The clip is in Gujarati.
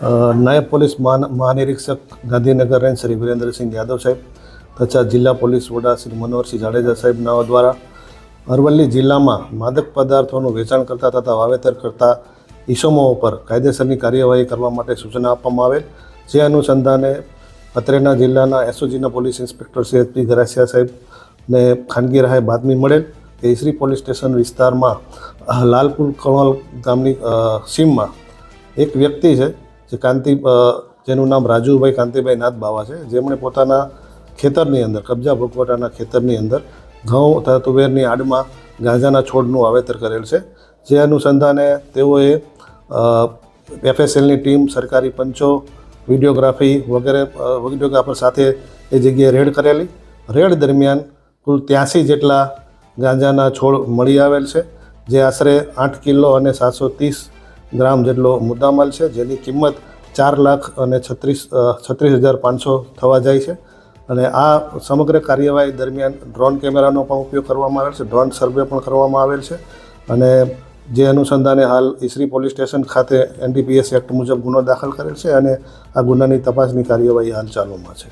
નાયબ પોલીસ મહા- મહાનિરીક્ષક ગાંધીનગર રેન્જ શ્રી વિરેન્દ્રસિંહ યાદવ સાહેબ તથા જિલ્લા પોલીસ વડા શ્રી મનોહરસિંહ જાડેજા સાહેબના દ્વારા અરવલ્લી જિલ્લામાં માદક પદાર્થોનું વેચાણ કરતા તથા વાવેતર કરતા ઈસમો ઉપર કાયદેસરની કાર્યવાહી કરવા માટે સૂચના આપવામાં આવેલ. જે અનુસંધાને અત્રેના જિલ્લાના એસઓજીના police inspector Shri HP Garasiya સાહેબને ખાનગી રાહે બાતમી મળેલ કે ઈસરી પોલીસ સ્ટેશન વિસ્તારમાં લાલપુર કણોલ ગામની સીમમાં એક વ્યક્તિ છે જે કાંતિ જેનું નામ રાજુભાઈ કાંતિભાઈ નાથ બાવા છે, જેમણે પોતાના ખેતરની અંદર, કબજા ભોગવટાના ખેતરની અંદર ઘઉં તથા તુવેરની આડમાં ગાંજાના છોડનું વાવેતર કરેલ છે. જે અનુસંધાને તેઓએ એફએસએલની ટીમ, સરકારી પંચો, વિડીયોગ્રાફી વગેરે વિડીયોગ્રાફર સાથે એ જગ્યાએ રેડ કરેલી. રેડ દરમિયાન કુલ ત્યાંસી જેટલા ગાંજાના છોડ મળી આવેલ છે, જે આશરે આઠ કિલો અને સાતસો ત્રીસ ગ્રામ જેટલો મુદ્દામાલ છે, જેની કિંમત ચાર લાખ અને છત્રીસ છત્રીસ હજાર પાંચસો થવા જાય છે. અને આ સમગ્ર કાર્યવાહી દરમિયાન ડ્રોન કેમેરાનો પણ ઉપયોગ કરવામાં આવેલ છે, ડ્રોન સર્વે પણ કરવામાં આવેલ છે. અને જે અનુસંધાને હાલ ઈસરી પોલીસ સ્ટેશન ખાતે N D P S act મુજબ ગુનો દાખલ કરેલ છે અને આ ગુનાની તપાસની કાર્યવાહી હાલ ચાલુમાં છે.